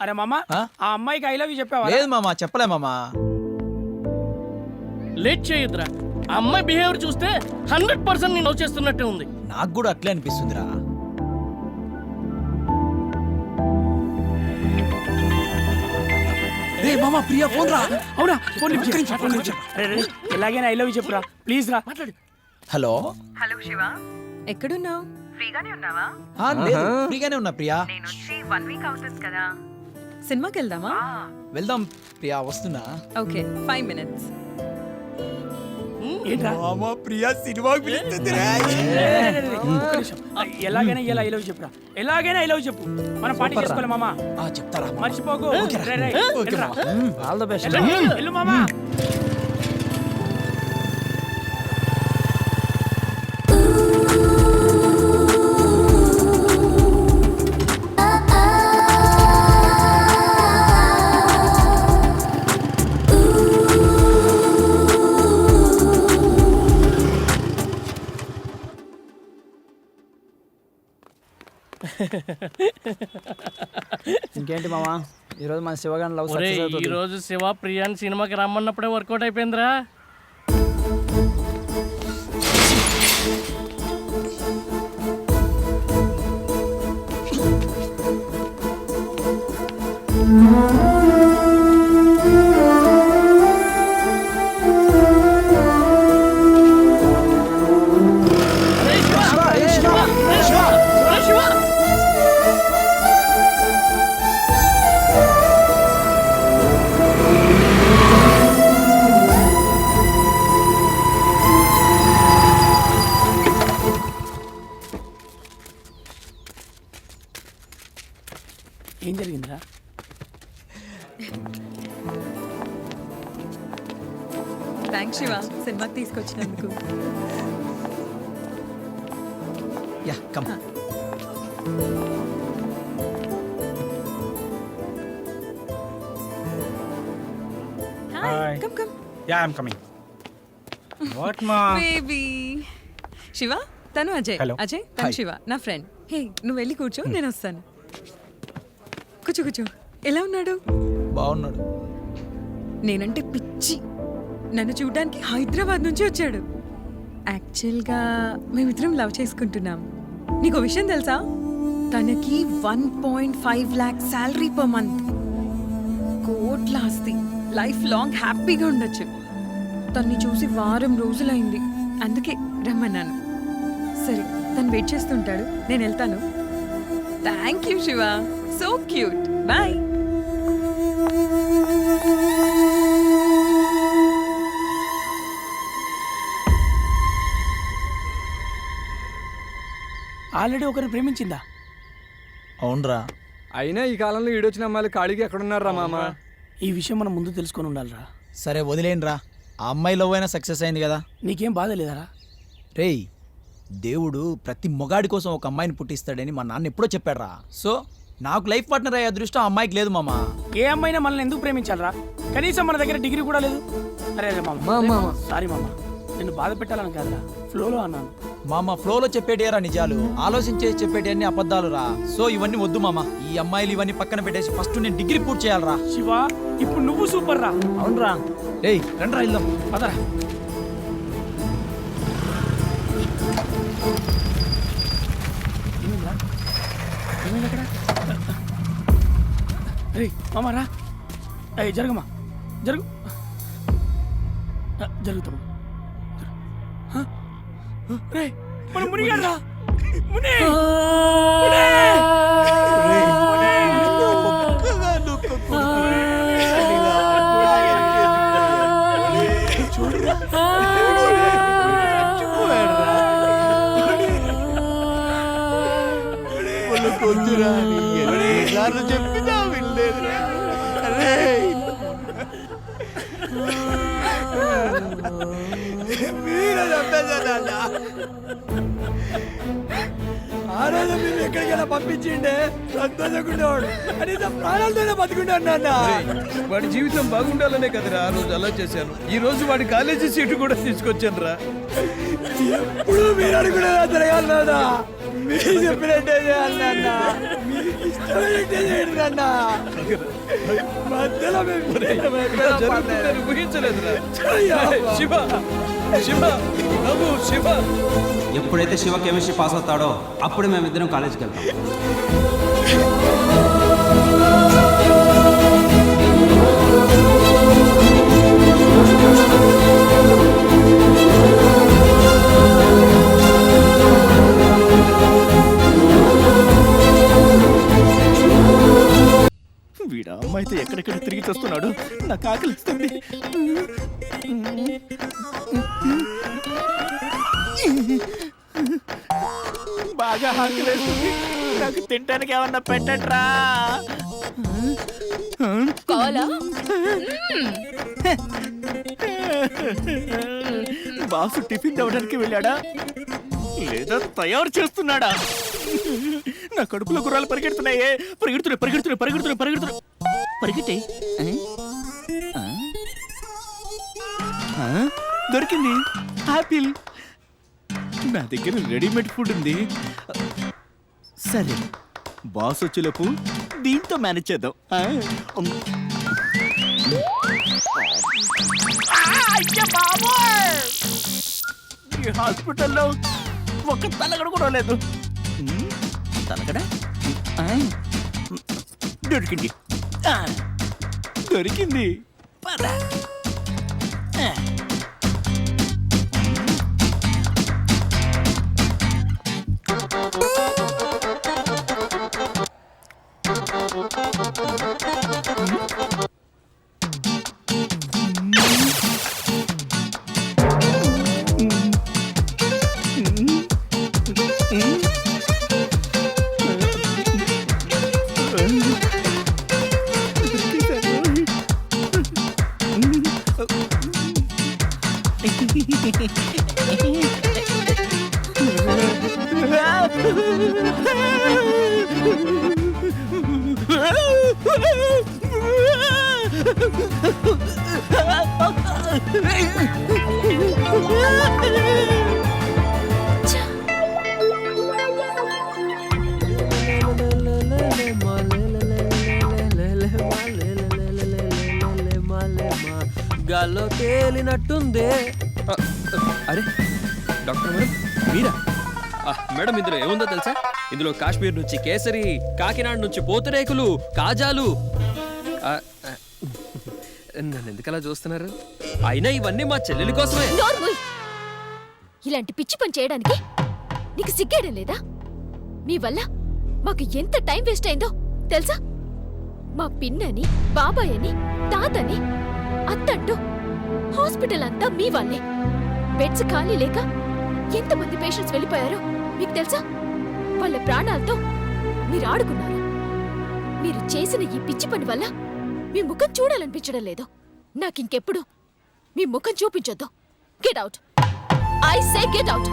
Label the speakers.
Speaker 1: అరే మామ
Speaker 2: ఆ?
Speaker 1: అమ్మాయికి ఐ లవ్ యూ చెప్పావా?
Speaker 2: లేదు మామ చెప్పలే మామ.
Speaker 3: లేట్ చేయొద్దురా. ఆ అమ్మాయి బిహేవియర్ చూస్తే హండ్రెడ్ పర్సెంట్ నేను లవ్ చేస్తున్నట్టే ఉంది.
Speaker 2: నాకు కూడా అట్లే అనిపిస్తుందిరా. రే మామ ప్రియా ఫోన్ రా
Speaker 1: అవునా? ఫోన్ లిఫ్ట్ చేయి, ఫోన్ లిఫ్ట్ చేయి. అరే, అరే, ఎలాగైనా ఐ లవ్ యూ చెప్పురా. ప్లీజ్ రా.
Speaker 3: మాట్లాడు.
Speaker 2: హలో?
Speaker 4: హలో శివ.
Speaker 5: ఎక్కడున్నావు?
Speaker 4: ఫ్రీగానే ఉన్నావా?
Speaker 2: ఆ, లేదు ఫ్రీగానే ఉన్నా ప్రియా.
Speaker 4: నేను వచ్చి వన్ వీక్ అవుతుంది కదా.
Speaker 5: సినిమాకి వెళ్దామా
Speaker 2: వెళ్దాం ప్రియా వస్తున్నా
Speaker 5: ఓకే ఫైవ్ మినిట్స్
Speaker 2: మామ ప్రియా.
Speaker 1: ఆ, ఎలాగైనా ఇలా ఐ లవ్ చెప్పురా ఎలాగైనా ఐ లవ్ చెప్పు మనం పార్టీ చేసుకోవాలి మామ
Speaker 2: ఆ, చెప్తారా మామ.
Speaker 1: మర్చిపోకు.
Speaker 2: ఆల్ ద బెస్ట్
Speaker 1: వెళ్ళు మామ
Speaker 6: ఇంకేంటి మామా? ఈరోజు మన శివగాన్ లవ్
Speaker 3: ఈ రోజు శివ ప్రియాన్ సినిమాకి రమ్మన్నప్పుడే వర్కౌట్ అయిపోయిందిరా.
Speaker 1: ఏం జరిగిందిరా?
Speaker 5: థ్యాంక్స్ శివ సినిమాకి తీసుకొచ్చినందుకు.
Speaker 2: Yeah come
Speaker 5: hi come come
Speaker 7: Yeah, I'm coming. What, ma?
Speaker 5: Baby Shiva తను అజయ్. అజయ్ తను. శివ నా ఫ్రెండ్ హే నువ్వు వెళ్ళి కూర్చో నేను వస్తాను. కూర్చో కూర్చో. ఎలా ఉన్నాడు?
Speaker 2: బాగున్నాడు.
Speaker 5: నేనంటే పిచ్చి. నన్ను చూడడానికి హైదరాబాద్ నుంచి వచ్చాడు. యాక్చువల్గా మేమిద్దరం లవ్ చేసుకుంటున్నాం. నీకు విషయం తెలుసా? తనకి one point five lakh salary per month. కోట్ల ఆస్తి. లైఫ్ లాంగ్ హ్యాపీగా ఉండొచ్చు. తన్ని చూసి వారం రోజులైంది. అందుకే రమ్మన్నాను. సరే తను వెయిట్ చేస్తుంటాడు. నేను వెళ్తాను. Thank you Shiva. So cute boy
Speaker 1: already ఒకరిని ప్రేమించిందా?
Speaker 2: అవునరా.
Speaker 6: అయినా ఈ కాలంలో ఈడొచ్చిన అమ్మాయిలు ఖాళీగా ఎక్కడున్నారా మామ?
Speaker 1: ఈ విషయం మనం ముందు తెలుసుకొని ఉండాలిరా.
Speaker 2: సరే వదిలేండిరా ఆ అమ్మాయి లవ్ అయినా సక్సెస్ అయింది కదా.
Speaker 1: నీకేం బాధ లేదరా?
Speaker 2: రేయ్ దేవుడు ప్రతి మొగాడి కోసం ఒక అమ్మాయిని పుట్టిస్తాడని మా నాన్న ఎప్పుడో చెప్పాడురా. సో నాకు లైఫ్ పార్ట్నర్ అయ్యే అదృష్టం ఆ అమ్మాయికి లేదు మామ.
Speaker 1: ఏ అమ్మాయినా మనల్ని ఎందుకు ప్రేమించాలరా? కనీసం మన దగ్గర డిగ్రీ కూడా లేదు. అరే అరే మామ. సారీ మామ. నిన్ను బాధ పెట్టాలని కాదురా. ఫ్లోలో అన్నాను.
Speaker 2: మామ ఫ్లోలో చెప్పేటియరా నిజాలు? ఆలోచించే చెప్పేటి అన్ని అబద్ధాలు రా సో ఇవన్నీ వద్దు మామ. ఈ అమ్మాయిలు ఇవన్నీ పక్కన పెట్టేసి ఫస్ట్ నేను డిగ్రీ పూర్తి చేయాలరా.
Speaker 1: శివ ఇప్పుడు నువ్వు సూపర్ రా.
Speaker 6: అవునరా.
Speaker 2: రేయ్ రండ్రా వెళ్దాం
Speaker 1: పదరా? ఏమైంది అక్కడ? రే మామ రా. అయ్యి జరగమ్మా. జరుగు. జరుగుతాము రే మన మునిగాడు రా. ముని! ముని!
Speaker 6: ఆరోజు మీరు ఎక్కడికైనా పంపించిండే సంతోషకుండేవాడు కనీసం ప్రాణాలతోనే బతుకుంటాడు నాన్న.
Speaker 8: వాడి జీవితం బాగుండాలనే కదరా ఆ రోజు అలా చేశాను. ఈ రోజు వాడి కాలేజీ సీటు కూడా తీసుకొచ్చాను రా
Speaker 6: ఇప్పుడు మీరు అనుకునేదా జరగాలి నాన్న. మీరు చెప్పినట్టే చేయాలి నాన్న. మీకు ఇష్టమైనట్టే చేయండి నాన్న. మధ్యలో మేము చెయ్యాలి.
Speaker 8: శివ. శివ బాబు శివ.
Speaker 9: ఎప్పుడైతే శివ కెమిస్ట్రీ పాస్ అవుతాడో అప్పుడే మేమిద్దరం కాలేజీకి వెళ్తాం.
Speaker 3: వీడా అమ్మాయితో ఎక్కడెక్కడ తిరిగి చూస్తున్నాడు? నాకు ఆకలిస్తుంది. బాగా ఆకలిస్తుంది నాకు తినడానికి ఏమన్నా పెట్టట్రా.
Speaker 10: కావాలా?
Speaker 3: బాసు టిఫిన్ తేవడానికి వెళ్ళాడా? లేదా తయారు చేస్తున్నాడా? నా కడుపులో గుర్రాలు పరిగెడుతున్నాయే. పరిగెడుతున్నాయి పరిగెడుతున్నాయి పరిగెడుతున్నాయి పరిగెడుతున్నాయి. పరిగెట్టే. దొరికింది. ఆపిల్. నా దగ్గర రెడీమేడ్ ఫుడ్ ఉంది. సరే బాస్ వచ్చేలోపు దీంతో మేనేజ్ చేద్దాం! ఈ హాస్పిటల్లో ఒక తలగడ కూడా లేదు. తలగడ? దొరికింది. దొరికింది. పద. ఆ.
Speaker 6: గాల్లో తేలినట్టుందే.
Speaker 11: అరే డాక్టర్ మేడం మీరా? మేడం ఇందులో ఏముందో తెలుసా? ఇందులో కాశ్మీర్ నుంచి కేసరి కాకినాడ నుంచి పోతురేకులు కాజాలు. నన్ను ఎందుకలా చూస్తున్నారు? అయినా ఇవన్నీ మా చెల్లెలి కోసమే.
Speaker 10: ఇలాంటి పిచ్చి పని చేయడానికి నీకు సిగ్గేయడం లేదా? మీ వల్ల మాకు ఎంత టైం వేస్ట్ అయిందో తెలుసా? మా పిన్నని బాబాయ్ అని తాతని అత్తంటూ హాస్పిటల్ అంతా మీ వాళ్ళే. బెడ్స్ ఖాళీ లేక ఎంతమంది పేషెంట్స్ వెళ్ళిపోయారో మీకు తెలుసా? వాళ్ళ ప్రాణాలతో మీరు ఆడుకున్నారు. మీరు చేసిన ఈ పిచ్చి పని వల్ల మీ ముఖం చూడాలనిపించడం లేదు. నాకింకెప్పుడు మీ ముఖం చూపించొద్దు. Get out I say get out